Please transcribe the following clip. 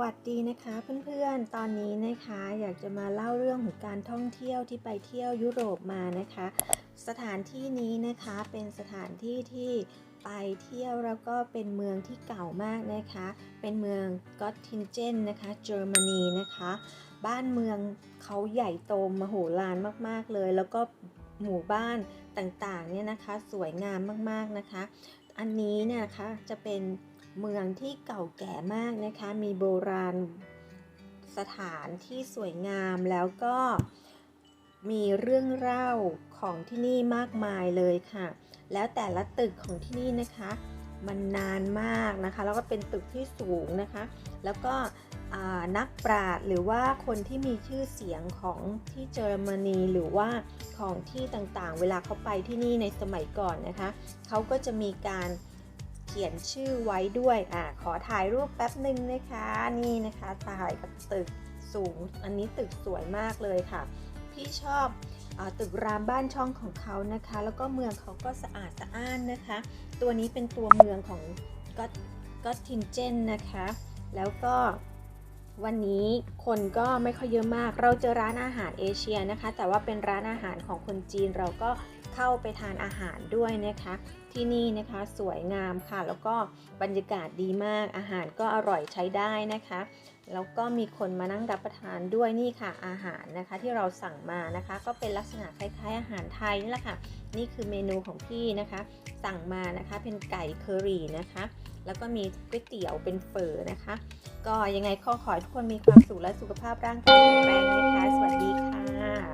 วัสดีนะคะเพื่อนๆ ตอนนี้นะคะอยากจะมาเล่าเรื่องของการท่องเที่ยวที่ไปเที่ยวยุโรปมานะคะ สถานที่นี้นะคะเป็นสถานที่ที่ไปเที่ยวแล้วก็เป็นเมืองที่เก่ามากนะคะ เป็นเมืองกอตทินเจนนะคะเยอรมนีนะคะ บ้านเมืองเขาใหญ่โตมโหฬารมากๆเลย แล้วก็หมู่บ้านต่างๆเนี่ยนะคะสวยงามมากๆนะคะ อันนี้เนี่ยนะคะจะเป็น เมืองที่เก่าแก่มากนะคะ มีโบราณสถานที่สวยงามแล้วก็มีเรื่องเล่าของที่นี่มากมายเลยค่ะ แล้วแต่ละตึกของที่นี่นะคะ มันนานมากนะคะ แล้วก็เป็นตึกที่สูงนะคะ แล้วก็นักปราชญ์หรือว่าคนที่มีชื่อเสียงของที่เยอรมนีหรือว่าของที่ต่างๆ เวลาเขาไปที่นี่ในสมัยก่อนนะคะ เขาก็จะมีการ เขียนชื่อไว้ด้วยอ่าขอถ่ายรูปแป๊บหนึ่งนะคะ นี่นะคะถ่ายกับตึกสูง อันนี้ตึกสวยมากเลยค่ะ พี่ชอบอตึกรามบ้านช่องของเขานะคะ แล้วก็เมืองเขาก็สะอาดสะอ้านนะคะ ตัวนี้เป็นตัวเมืองของก็ก็ทินเจนนะคะ แล้วก็ วันนี้คนก็ไม่ค่อยเยอะมาก เราเจอร้านอาหารเอเชียนะคะ แต่ว่าเป็นร้านอาหารของคนจีนเราก็เข้าไปทานอาหารด้วยนะคะ ที่นี่นะคะสวยงามค่ะ แล้วก็บรรยากาศดีมากอาหารก็อร่อยใช้ได้นะคะ แล้วก็มีคนมานั่งรับประทานด้วยนี่ค่ะอาหารนะคะที่เราสั่งมานะคะ ก็เป็นลักษณะคล้ายๆอาหารไทยนี่แหละค่ะ นี่คือเมนูของพี่นะคะ สั่งมานะคะเป็นไก่เคอรี่นะคะ แล้วก็มีก๋วยเตี๋ยวเป็นเฝอนะคะ ก็ยังไงข้อขอให้ทุกคนมีความสุขและสุขภาพร่างกายแข็งแรงนะคะ สวัสดีค่ะ